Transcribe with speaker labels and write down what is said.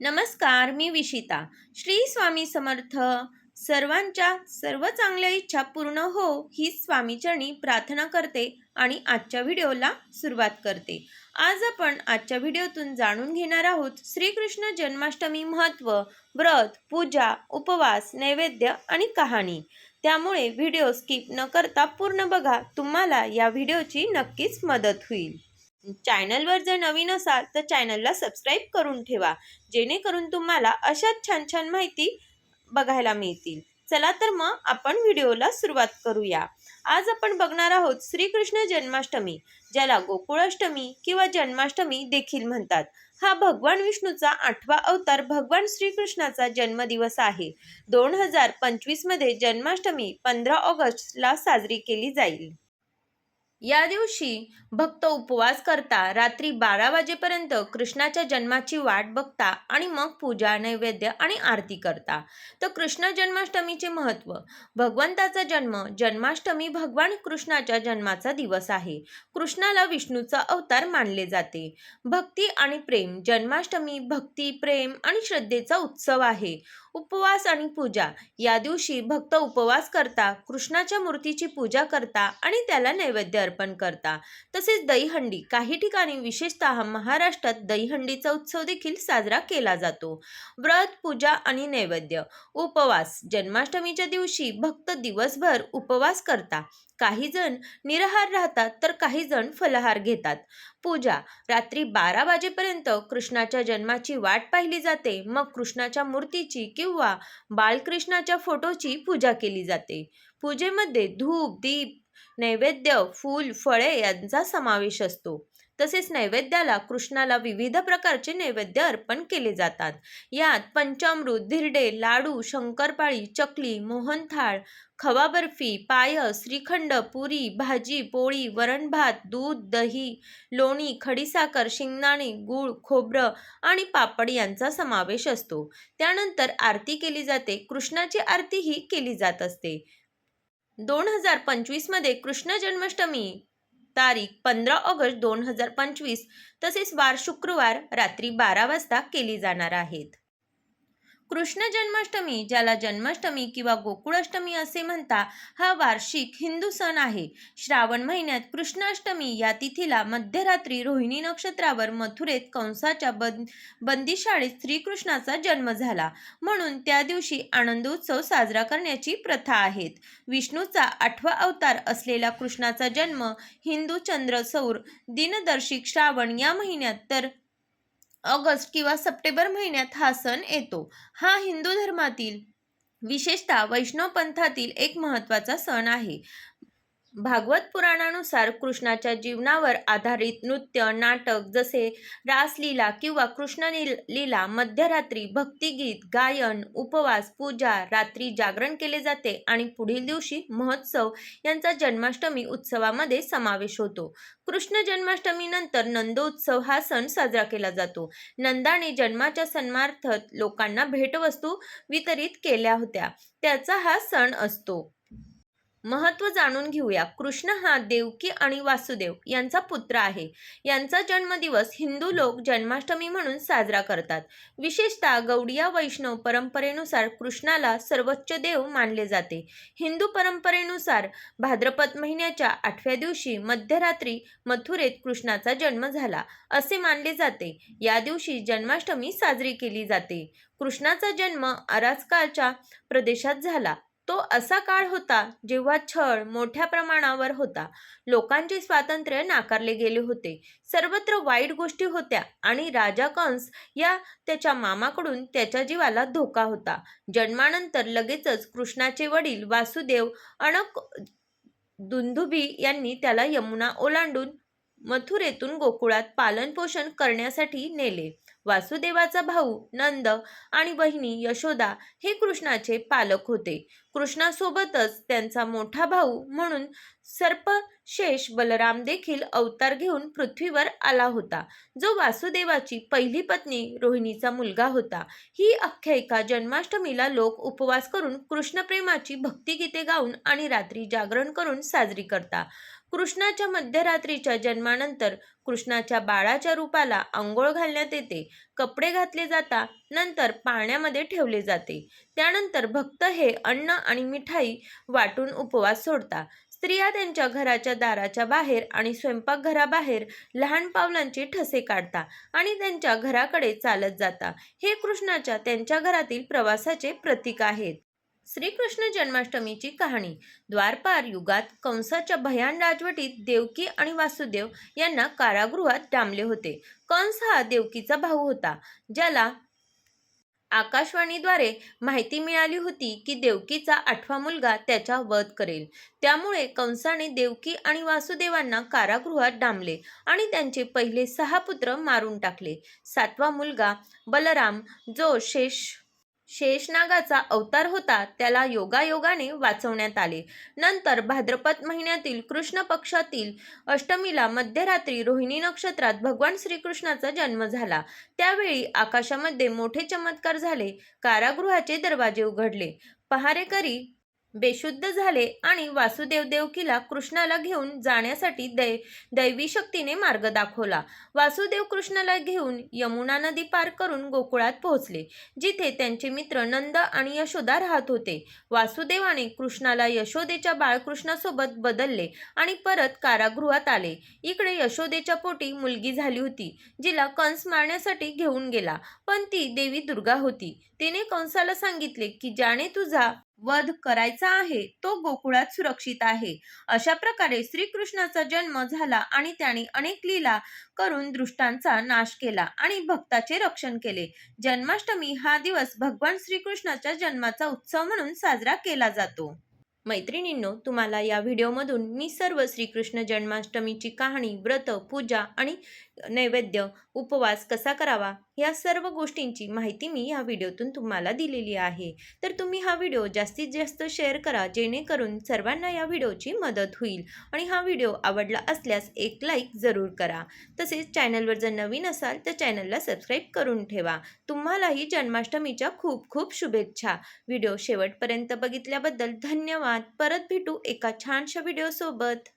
Speaker 1: नमस्कार मी विशिता. श्री स्वामी समर्थ. सर्वांच्या सर्व चांगल्या इच्छा पूर्ण हो ही स्वामीचरणी प्रार्थना करते आणि आजच्या व्हिडिओला सुरुवात करते. आज आपण आजच्या व्हिडिओतून जाणून घेणार आहोत श्रीकृष्ण जन्माष्टमी महत्त्व व्रत पूजा उपवास नैवेद्य आणि कहाणी. त्यामुळे व्हिडिओ स्किप न करता पूर्ण बघा तुम्हाला या व्हिडिओची नक्कीच मदत होईल. चॅनलवर जर नवीन असाल तर चॅनलला सबस्क्राईब करून ठेवा. जेणेकरून तुम्हाला अशाच छान छान माहिती बघायला मिळतील. चला तर मग आपण व्हिडिओला सुरुवात करूया. आज आपण बघणार आहोत श्रीकृष्ण जन्माष्टमी ज्याला गोकुळाष्टमी किंवा जन्माष्टमी देखील म्हणतात. हा भगवान विष्णूचा आठवा अवतार भगवान श्रीकृष्णाचा जन्मदिवस आहे. दोन हजार पंचवीसमध्ये जन्माष्टमी पंधरा ऑगस्टला साजरी केली जाईल. या दिवशी भक्त उपवास करता रात्री बारा वाजेपर्यंत कृष्णाच्या जन्माची वाट बघता आणि मग पूजा नैवेद्य आणि आरती करता. तर कृष्ण जन्माष्टमीचे महत्त्व भगवंताचा जन्म जन्माष्टमी भगवान कृष्णाच्या जन्माचा दिवस आहे. कृष्णाला विष्णूचा अवतार मानले जाते. भक्ती आणि प्रेम जन्माष्टमी भक्ती प्रेम आणि श्रद्धेचा उत्सव आहे. उपवास आणि पूजा. या दिवशी भक्त उपवास करता कृष्णाच्या मूर्तीची पूजा करता आणि त्याला नैवेद्य अर्पण करता. तसेच दहीहंडी. काही ठिकाणी विशेषतः महाराष्ट्रात दहीहंडीचा उत्सव देखील साजरा केला जातो. व्रत पूजा आणि नैवेद्य. उपवास. जन्माष्टमीच्या दिवशी भक्त दिवसभर उपवास करता. काही जण निराहार राहतात तर काही जण फलहार घेतात. पूजा. रात्री बारा वाजेपर्यंत कृष्णाच्या जन्माची वाट पाहिली जाते. मग कृष्णाच्या मूर्तीची किंवा बालकृष्णाच्या फोटोची पूजा केली जाते. पूजेमध्ये धूप दीप नैवेद्य फूल फळे यांचा समावेश असतो. तसेच नैवेद्याला कृष्णाला विविध प्रकारचे नैवेद्य अर्पण केले जातात. यात पंचामृत धिरडे लाडू शंकरपाळी चकली मोहनथाळ खवा बर्फी पायस श्रीखंड पुरी भाजी पोळी वरण भात दूध दही लोणी खडीसाखर शेंगदाणे गूळ खोबरं आणि पापड यांचा समावेश असतो. त्यानंतर आरती केली जाते. कृष्णाची आरती ही केली जात असते. दोन हजार पंचवीसमध्ये कृष्ण जन्माष्टमी तारीख पंधरा ऑगस्ट दोन हजार पंचवीस तसेच वार शुक्रवार रात्री बारा वाजता केली जाणार आहेत. कृष्ण जन्माष्टमी ज्याला जन्माष्टमी किंवा गोकुळाष्टमी असे म्हणता हा वार्षिक हिंदू सण आहे. श्रावण महिन्यात कृष्णाष्टमी या तिथीला मध्यरात्री रोहिणी नक्षत्रावर मथुरेत कंसाच्या बंद बंदीशाळेत श्रीकृष्णाचा जन्म झाला. म्हणून त्या दिवशी आनंदोत्सव साजरा करण्याची प्रथा आहेत. विष्णूचा आठवा अवतार असलेला कृष्णाचा जन्म हिंदू चंद्र सौर दिनदर्शिक श्रावण या महिन्यात तर ऑगस्ट किंवा सप्टेंबर महिन्यात हा सण येतो. हा हिंदू धर्मातील विशेषतः वैष्णव पंथातील एक महत्त्वाचा सण आहे. भागवत पुराणानुसार कृष्णाच्या जीवनावर आधारित नृत्य नाटक जसे रासलीला किंवा कृष्ण लीला मध्यरात्री भक्तिगीत गायन उपवास पूजा रात्री जागरण केले जाते आणि पुढील दिवशी महोत्सव यांचा जन्माष्टमी उत्सवामध्ये समावेश होतो. कृष्ण जन्माष्टमीनंतर नंदोत्सव हा सण साजरा केला जातो. नंदाने जन्माच्या सन्मार्थ लोकांना भेटवस्तू वितरित केल्या होत्या. त्याचा हा सण असतो. महत्त्व जाणून घेऊया. कृष्ण हा देवकी आणि वासुदेव यांचा पुत्र आहे. यांचा जन्मदिवस हिंदू लोक जन्माष्टमी म्हणून साजरा करतात. विशेषतः गौडिया वैष्णव परंपरेनुसार कृष्णाला सर्वोच्च देव मानले जाते. हिंदू परंपरेनुसार भाद्रपद महिन्याच्या आठव्या दिवशी मध्यरात्री मथुरेत कृष्णाचा जन्म झाला असे मानले जाते. या दिवशी जन्माष्टमी साजरी केली जाते. कृष्णाचा जन्म अराजकाच्या प्रदेशात झाला. तो असा काळ होता जेव्हा छळ मोठ्या प्रमाणावर होता. लोकांचे स्वातंत्र्य नाकारले गेले होते. सर्वत्र वाईट गोष्टी होत्या आणि राजा कंस या त्याच्या मामाकडून त्याच्या जीवाला धोका होता. जन्मानंतर लगेचच कृष्णाचे वडील वासुदेव अणक दुंदुबी यांनी त्याला यमुना ओलांडून मथुरेतून गोकुळात पालनपोषण करण्यासाठी नेले. वासुदेवाचा भाऊ नंद आणि बहिणी यशोदा हे कृष्णाचे पालक होते. कृष्णासोबतच त्यांचा मोठा भाऊ म्हणून सर्पशेष बलराम देखील अवतार घेऊन पृथ्वीवर आला होता. जो वासुदेवाची पहिली पत्नी रोहिणीचा मुलगा होता. ही आख्यायिका जन्माष्टमीला लोक उपवास करून कृष्णप्रेमाची भक्तिगीते गाऊन आणि रात्री जागरण करून साजरी करता. कृष्णाच्या मध्यरात्रीच्या जन्मानंतर कृष्णाच्या बाळाच्या रूपाला आंघोळ घालण्यात येते. कपडे घातले जाता नंतर पाण्यामध्ये ठेवले जाते. त्यानंतर भक्त हे अन्न आणि मिठाई वाटून उपवास सोडता स्त्रिया त्यांच्या घराच्या दाराच्या बाहेर आणि स्वयंपाकघराबाहेर लहान पावलांचे ठसे काढता आणि त्यांच्या घराकडे चालत जाता हे कृष्णाच्या त्यांच्या घरातील प्रवासाचे प्रतीक आहेत. श्रीकृष्ण जन्माष्टमीची कहाणी. द्वारपार युगात कंसाच्या भयान राजवटीत देवकी आणि वासुदेव यांना कारागृहात डांबले होते. कंस हा देवकीचा भाऊ होता ज्याला आकाशवाणीद्वारे माहिती मिळाली होती की देवकीचा आठवा मुलगा त्याचा वध करेल. त्यामुळे कंसाने देवकी आणि वासुदेवांना कारागृहात डांबले आणि त्यांचे पहिले सहा पुत्र मारून टाकले. सातवा मुलगा बलराम जो शेष शेषनागाचा अवतार होता त्याला योगायोगाने वाचवण्यात आले. नंतर भाद्रपद महिन्यातील कृष्ण पक्षातील अष्टमीला मध्यरात्री रोहिणी नक्षत्रात भगवान श्रीकृष्णाचा जन्म झाला. त्यावेळी आकाशामध्ये मोठे चमत्कार झाले. कारागृहाचे दरवाजे उघडले. पहारेकरी बेशुद्ध झाले आणि वासुदेव देवकीला कृष्णाला घेऊन जाण्यासाठी दै दैवी शक्तीने मार्ग दाखवला. वासुदेव कृष्णाला घेऊन यमुना नदी पार करून गोकुळात पोहोचले जिथे त्यांचे मित्र नंद आणि यशोदा राहत होते. वासुदेवाने कृष्णाला यशोदेच्या बाळकृष्णासोबत बदलले आणि परत कारागृहात आले. इकडे यशोदेच्या पोटी मुलगी झाली होती जिला कंस मारण्यासाठी घेऊन गेला पण ती देवी दुर्गा होती. तिने कंसाला सांगितले की ज्याने तुझा वध करायचा आहे तो गोकुळात सुरक्षित आहे. अशा प्रकारे श्रीकृष्णाचा जन्म झाला आणि त्याने अनेक लीला करून दृष्टांचा नाश केला आणि भक्ताचे रक्षण केले. जन्माष्टमी हा दिवस भगवान श्रीकृष्णाच्या जन्माचा उत्सव म्हणून साजरा केला जातो. मैत्रिणींनो तुम्हाला या व्हिडिओमधून मी सर्व श्रीकृष्ण जन्माष्टमीची कहाणी व्रत पूजा आणि नैवेद्य उपवास कसा करावा? या सर्व गोष्टींची माहिती मी या व्हिडिओतून तुम्हाला दिलेली आहे. तर तुम्ही हा व्हिडिओ जास्तीत जास्त शेअर करा जेणेकरून सर्वांना या व्हिडिओची मदत होईल. आणि हा व्हिडिओ आवडला असल्यास एक लाईक जरूर करा. तसेच चॅनलवर जर नवीन असाल तर चॅनलला सबस्क्राईब करून ठेवा. तुम्हालाही जन्माष्टमीच्या खूप खूप शुभेच्छा. व्हिडिओ शेवटपर्यंत बघितल्याबद्दल धन्यवाद. परत भेटू एका छानशा व्हिडिओसोबत.